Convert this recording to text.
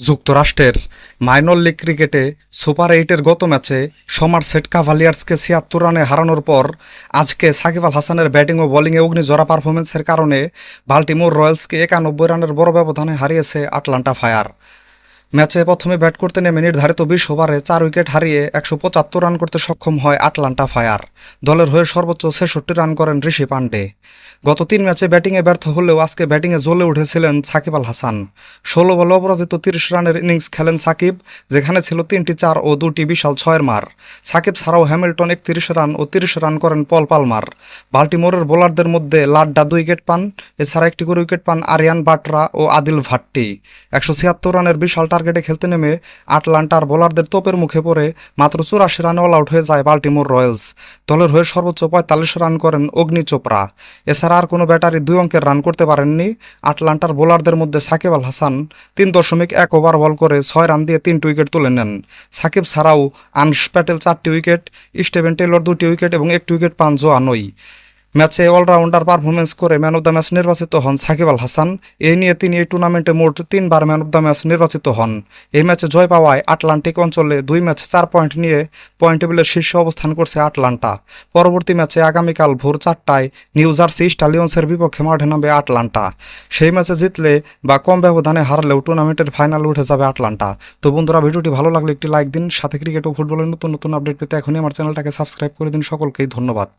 যুক্তরাষ্ট্রের minor league ক্রিকেটে super এইটের গত ম্যাচে সমার সমারসেট কাভালিয়ার্সকে ছিয়াত্তর রানে হারানোর পর আজকে সাকিব আল হাসানের ব্যাটিং ও বোলিংয়ে অগ্নিজোড়া পারফরমেন্সের কারণে বাল্টিমোর রয়্যালসকে একানব্বই রানের বড় ব্যবধানে হারিয়েছে আটলান্টা ফায়ার। ম্যাচে প্রথমে ব্যাট করতে নেমে নির্ধারিত বিশ ওভারে চার উইকেট হারিয়ে একশো পঁচাত্তর রান করতে সক্ষম হয় আটলান্টা ফায়ার। দলের হয়ে সর্বোচ্চ ছেষট্টি রান করেন ঋষি পান্ডে গত তিন ম্যাচে ব্যাটিংয়ে ব্যর্থ হলেও আজকে ব্যাটিংয়ে জ্বলে উঠেছিলেন সাকিব আল হাসান। ষোলো বলে অপরাজিত তিরিশ রানের ইনিংস খেলেন সাকিব, যেখানে ছিল তিনটি চার ও দুটি বিশাল ছয়ের মার। সাকিব ছাড়াও হ্যামিল্টন একত্রিশ রান ও তিরিশ রান করেন পল পালমার। বাল্টিমোরের বোলারদের মধ্যে লাড্ডা দুই উইকেট পান, এছাড়া একটি করে উইকেট পান আরিয়ান বাটরা ও আদিল ভাট্টি। একশো ছিয়াত্তর রানের বিশাল টার্গেটে খেলতে নেমে আটলান্টার বোলারদের তোপের মুখে পড়ে মাত্র চুরাশি রানে অল আউট হয়ে যায় বাল্টিমোর রয়্যালস। দলের হয়ে সর্বোচ্চ পঁয়তাল্লিশ রান করেন অগ্নি চোপড়া। এছাড়া আর কোনো ব্যাটারি দুই অঙ্কের রান করতে পারেননি। আটলান্টার বোলারদের মধ্যে সাকিব আল হাসান তিন দশমিক এক ওভার বল করে ছয় রান দিয়ে তিনটি উইকেট তুলে নেন। সাকিব ছাড়াও আনস প্যাটেল চারটি উইকেট, স্টেভেন টেলর দুটি উইকেট এবং একটি উইকেট পান জোয়ানই। ম্যাচে অলরাউন্ডার পারফরমেন্স করে ম্যান অব দ্য ম্যাচ নির্বাচিত হন সাকিব আল হাসান। এই নিয়ে তিনি এই টুর্নামেন্টে মোট তিনবার ম্যান অব দ্য ম্যাচ নির্বাচিত হন। এই ম্যাচে জয় পাওয়ায় আটলান্টিক অঞ্চলে দুই ম্যাচে চার পয়েন্ট নিয়ে পয়েন্ট টেবিলের শীর্ষে অবস্থান করছে আটলান্টা। পরবর্তী ম্যাচে আগামীকাল ভোর চারটায় নিউ জার্সি স্টালিয়ন্সের বিপক্ষে মাঠে নামবে আটলান্টা। সেই ম্যাচে জিতলে বা কম ব্যবধানে হারলেও টুর্নামেন্টের ফাইনাল উঠে যাবে আটলান্টা। তো বন্ধুরা, ভিডিওটি ভালো লাগলে একটি লাইক দিন। সাথে ক্রিকেট ও ফুটবলের নতুন নতুন আপডেট পেতে এখনই আমার চ্যানেলটাকে সাবস্ক্রাইব করে দিন। সকলকেই ধন্যবাদ।